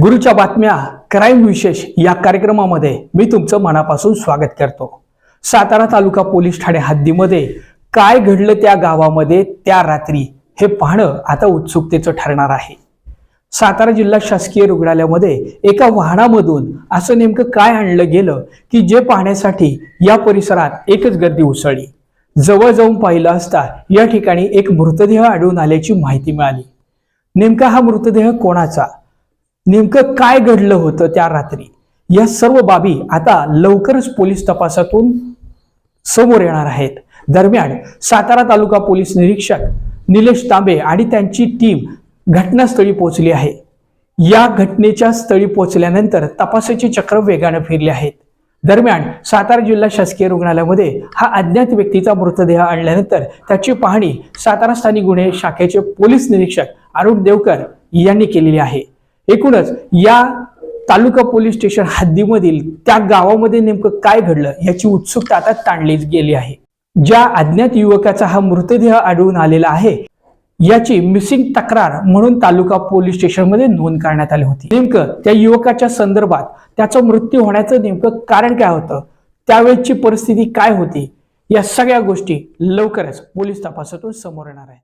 गुरुच्या बातम्या क्राईम विशेष या कार्यक्रमामध्ये मी तुमचं मनापासून स्वागत करतो. सातारा तालुका पोलीस ठाणे हद्दीमध्ये काय घडलं त्या गावामध्ये त्या रात्री हे पाहणं आता उत्सुकतेचं ठरणार आहे. सातारा जिल्हा शासकीय रुग्णालयामध्ये एका वाहनामधून असं नेमकं काय आणलं गेलं की जे पाहण्यासाठी या परिसरात एकच गर्दी उसळली. जवळ जाऊन पाहिलं असता या ठिकाणी एक मृतदेह आढळून आल्याची माहिती मिळाली. नेमका हा मृतदेह कोणाचा? नेमकं काय घडलं होतं त्या रात्री? या सर्व बाबी आता लवकरच पोलीस तपासातून समोर येणार आहेत. दरम्यान सातारा तालुका पोलीस निरीक्षक निलेश तांबे आणि त्यांची टीम घटनास्थळी पोहोचली आहे. या घटनेच्या स्थळी पोहोचल्यानंतर तपासाचे चक्र वेगानं फिरले आहेत. दरम्यान सातारा जिल्हा शासकीय रुग्णालयामध्ये हा अज्ञात व्यक्तीचा मृतदेह आणल्यानंतर त्याची पाहणी सातारा स्थानिक गुन्हे शाखेचे पोलीस निरीक्षक अरुण देवकर यांनी केलेली आहे. एकूणच या तालुका पोलीस स्टेशन हद्दीमधील त्या गावामध्ये नेमकं काय घडलं याची उत्सुकता आता ताणलीच गेली आहे. ज्या अज्ञात युवकाचा हा मृतदेह आढळून आलेला आहे याची मिसिंग तक्रार म्हणून तालुका पोलीस स्टेशनमध्ये नोंद करण्यात आली होती. नेमकं त्या युवकाच्या संदर्भात त्याचा मृत्यू होण्याचं नेमकं कारण काय होतं त्यावेळेची परिस्थिती काय होती या सगळ्या गोष्टी लवकरच पोलीस तपासातून समोर येणार आहेत.